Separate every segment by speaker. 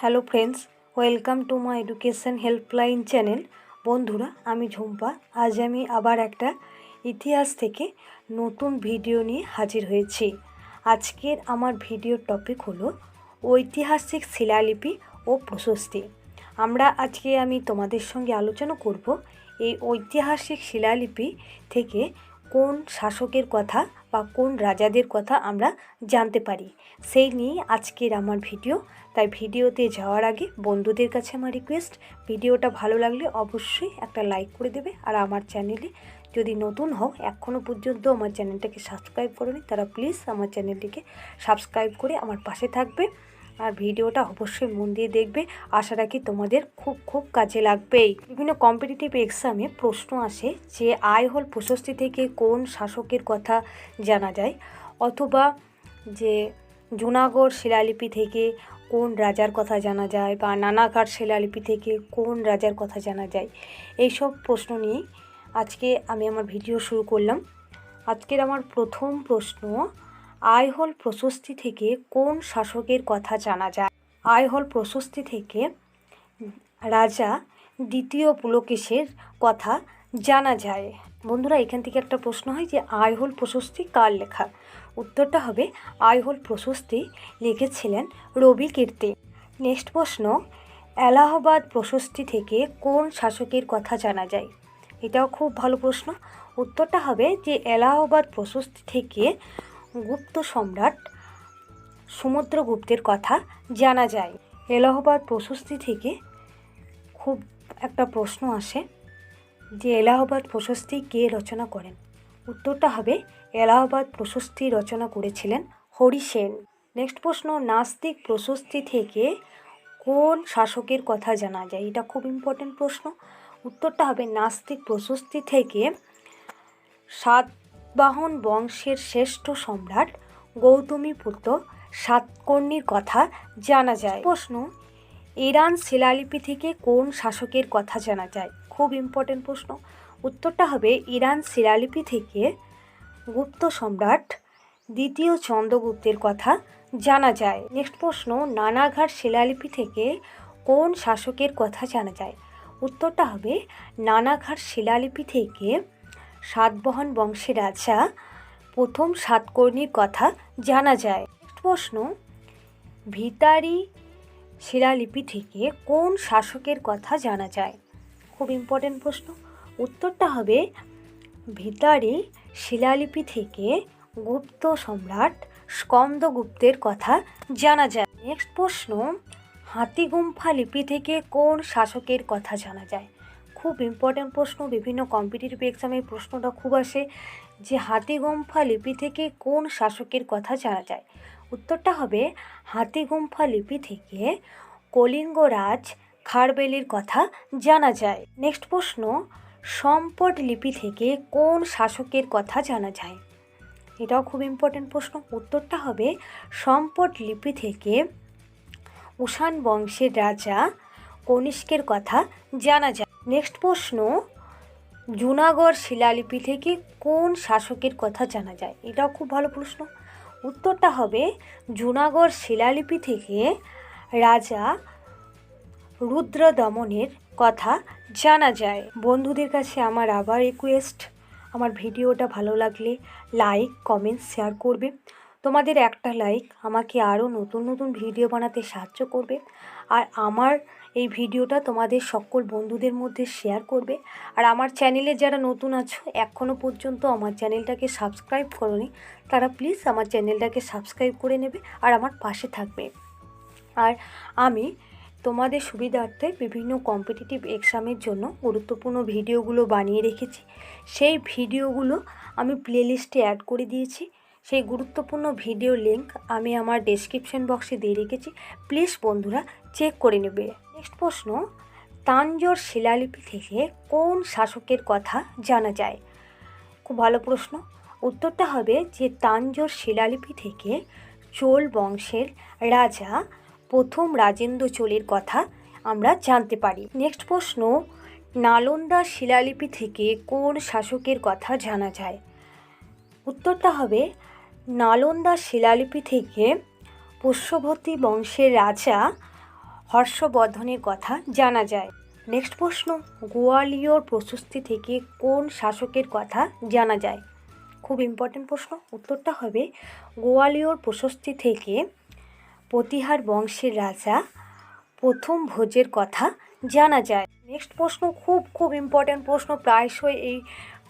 Speaker 1: Hello friends, welcome to my education helpline channel. বন্ধুরা, আমি ঝুম্পা। আজ আমি আবার একটা ইতিহাস থেকে নতুন ভিডিও নিয়ে হাজির হয়েছি। আজকের আমার ভিডিওর টপিক হলো ঐতিহাসিক শিলালিপি ও প্রশস্তি। আমরা আজকে আমি তোমাদের সঙ্গে আলোচনা করব এই ঐতিহাসিক শিলালিপি থেকে কোন শাসকের কথা বা কোন রাজাদের কথা আমরা জানতে পারি? সেই নিয়ে আজকের আমার ভিডিও। তাই ভিডিওতে যাওয়ার আগে বন্ধুদের কাছে আমার রিকোয়েস্ট ভিডিওটা ভালো লাগলে অবশ্যই একটা লাইক করে দেবে আর আমার চ্যানেলে যদি নতুন হও এখনও পর্যন্ত আমার চ্যানেলটাকে সাবস্ক্রাইব করোনি, তারা প্লিজ আমার চ্যানেলটিকে সাবস্ক্রাইব করে আমার পাশে থাকবে। আর ভিডিওটা অবশ্যই মন দিয়ে দেখবে। আশা রাখি তোমাদের খুব খুব কাজে লাগবেই। বিভিন্ন কম্পিটিটিভ এক্সামে প্রশ্ন আসে যে আয় হল প্রশস্তি থেকে কোন শাসকের কথা জানা যায়? অথবা যে জুনাগড় শিলালিপি থেকে কোন রাজার কথা জানা যায় বা নানাঘাট শিলালিপি থেকে কোন রাজার কথা জানা যায়? এইসব প্রশ্ন নিয়ে আজকে আমি আমার ভিডিও শুরু করলাম। আজকের আমার প্রথম প্রশ্ন আইহল প্রশস্তি থেকে কোন শাসকের কথা জানা যায়? আইহল প্রশস্তি থেকে রাজা দ্বিতীয় পুলকেশের কথা জানা যায়। বন্ধুরা, এখান থেকে একটা প্রশ্ন হয় যে, আইহল প্রশস্তি কার লেখা? উত্তরটা হবে, আইহল প্রশস্তি লিখেছিলেন রবি কীর্তি। নেক্সট প্রশ্ন, এলাহাবাদ প্রশস্তি থেকে কোন শাসকের কথা জানা যায়? এটাও খুব ভালো প্রশ্ন। উত্তরটা হবে যে, এলাহাবাদ প্রশস্তি থেকে গুপ্ত সম্রাট সমুদ্রগুপ্তের কথা জানা যায়। এলাহাবাদ প্রশস্তি থেকে খুব একটা প্রশ্ন আসে যে এলাহাবাদ প্রশস্তি কে রচনা করেন? উত্তরটা হবে, এলাহাবাদ প্রশস্তি রচনা করেছিলেন হরি সেন। নেক্সট প্রশ্ন, নাস্তিক প্রশস্তি থেকে কোন শাসকের কথা জানা যায়? এটা খুব ইম্পর্টেন্ট প্রশ্ন। উত্তরটা হবে, নাস্তিক প্রশস্তি থেকে সাতবাহন বংশের শ্রেষ্ঠ সম্রাট গৌতমীপুত্র সাতকর্ণীর কথা জানা যায়। প্রশ্ন, ইরান শিলালিপি থেকে কোন শাসকের কথা জানা যায়? খুব ইম্পর্টেন্ট প্রশ্ন। উত্তরটা হবে ইরান শিলালিপি থেকে গুপ্ত সম্রাট দ্বিতীয় চন্দ্রগুপ্তের কথা জানা যায়। নেক্সট প্রশ্ন, নানাঘাট শিলালিপি থেকে কোন শাসকের কথা জানা যায়? উত্তরটা হবে নানাঘাট শিলালিপি থেকে সাতবহন বংশের রাজা প্রথম সাতকর্ণীর কথা জানা যায়। নেক্সট প্রশ্ন, ভিতারি শিলালিপি থেকে কোন শাসকের কথা জানা যায়? খুব ইম্পর্টেন্ট প্রশ্ন। উত্তরটা হবে, ভিতারি শিলালিপি থেকে গুপ্ত সম্রাট স্কন্দগুপ্তের কথা জানা যায়। নেক্সট প্রশ্ন, হাতিগুম্ফা লিপি থেকে কোন শাসকের কথা জানা যায়? খুব ইম্পর্ট্যান্ট প্রশ্ন। বিভিন্ন কম্পিটিটিভ এক্সামে প্রশ্নটা খুব আসে যে, হাতিগুম্ফা লিপি থেকে কোন শাসকের কথা জানা যায়? উত্তরটা হবে, হাতিগুম্ফা লিপি থেকে কলিঙ্গরাজ খারবেলির কথা জানা যায়। নেক্সট প্রশ্ন, সম্পদ লিপি থেকে কোন শাসকের কথা জানা যায়? এটাও খুব ইম্পর্ট্যান্ট প্রশ্ন। উত্তরটা হবে, সম্পদ লিপি থেকে উষান বংশের রাজা কনিষ্কের কথা জানা যায়। নেক্সট প্রশ্ন, জুনাগড় শিলালিপি থেকে কোন শাসকের কথা জানা যায়? এটাও খুব ভালো প্রশ্ন। উত্তরটা হবে জুনাগড় শিলালিপি থেকে রাজা রুদ্র দমনের কথা জানা যায়। বন্ধুদের কাছে আমার আবার রিকোয়েস্ট আমার ভিডিওটা ভালো লাগলে লাইক কমেন্ট শেয়ার করবে। তোমাদের একটা লাইক আমাকে আরও নতুন নতুন ভিডিও বানাতে সাহায্য করবে। আর আমার এই ভিডিওটা তোমাদের সকল বন্ধুদের মধ্যে শেয়ার করবে। আর আমার চ্যানেলে যারা নতুন আছো এখনও পর্যন্ত আমার চ্যানেলটাকে সাবস্ক্রাইব করনি, তারা প্লিজ আমার চ্যানেলটাকে সাবস্ক্রাইব করে নেবে আর আমার পাশে থাকবে। আর আমি তোমাদের সুবিধার্থে বিভিন্ন কম্পিটিটিভ এক্সামের জন্য গুরুত্বপূর্ণ ভিডিওগুলো বানিয়ে রেখেছি। সেই ভিডিওগুলো আমি প্লেলিস্টে অ্যাড করে দিয়েছি। সেই গুরুত্বপূর্ণ ভিডিও লিঙ্ক আমি আমার ডেসক্রিপশন বক্সে দিয়ে রেখেছি। প্লিজ বন্ধুরা চেক করে নেবে। নেক্সট প্রশ্ন, তাঞ্জোর শিলালিপি থেকে কোন শাসকের কথা জানা যায়? খুব ভালো প্রশ্ন। উত্তরটা হবে যে তাঞ্জোর শিলালিপি থেকে চোল বংশের রাজা প্রথম রাজেন্দ্র চোলের কথা আমরা জানতে পারি। নেক্সট প্রশ্ন, নালন্দা শিলালিপি থেকে কোন শাসকের কথা জানা যায়? উত্তরটা হবে, নালন্দা শিলালিপি থেকে পুষ্যবতী বংশের রাজা হর্ষবর্ধনের কথা জানা যায়। নেক্সট প্রশ্ন, গোয়ালিয়র প্রশস্তি থেকে কোন শাসকের কথা জানা যায়? খুব ইম্পর্টেন্ট প্রশ্ন। উত্তরটা হবে, গোয়ালিয়র প্রশস্তি থেকে প্রতিহার বংশের রাজা প্রথম ভোজের কথা জানা যায়। নেক্সট প্রশ্ন, খুব খুব ইম্পর্ট্যান্ট প্রশ্ন। প্রায়শই এই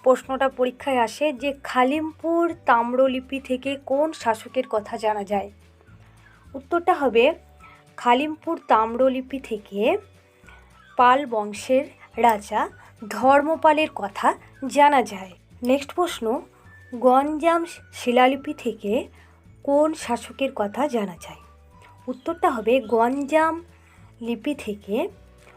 Speaker 1: প্রশ্নটা পরীক্ষায় আসে যে খালিমপুর তাম্রলিপি থেকে কোন শাসকের কথা জানা যায়? উত্তরটা হবে খালিমপুর তাম্রলিপি থেকে পাল বংশের রাজা ধর্মপালের কথা জানা যায়। নেক্সট প্রশ্ন, গঞ্জাম শিলালিপি থেকে কোন শাসকের কথা জানা যায়? উত্তরটা হবে গঞ্জাম লিপি থেকে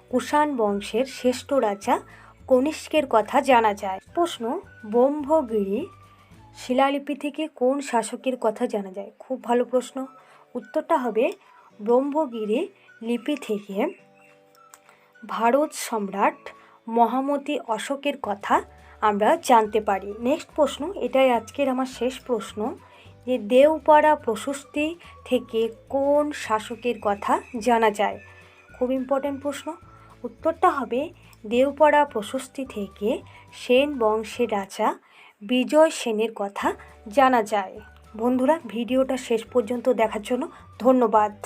Speaker 1: কুষাণ বংশের শ্রেষ্ঠ রাজা কনিষ্কের কথা জানা যায়। প্রশ্ন, ব্রহ্মগিরি শিলালিপি থেকে কোন শাসকের কথা জানা যায়? খুব ভালো প্রশ্ন। উত্তরটা হবে ব্রহ্মগিরি লিপি থেকে ভারত সম্রাট মহামতি অশোকের কথা আমরা জানতে পারি। নেক্সট প্রশ্ন, এটাই আজকের আমার শেষ প্রশ্ন, যে দেওপাড়া প্রশস্তি থেকে কোন শাসকের কথা জানা যায়? খুব ইম্পর্ট্যান্ট প্রশ্ন। উত্তরটা হবে, দেওপাড়া প্রশস্তি থেকে সেন বংশের রাজা বিজয় সেনের কথা জানা যায়। বন্ধুরা, ভিডিওটা শেষ পর্যন্ত দেখার জন্য ধন্যবাদ।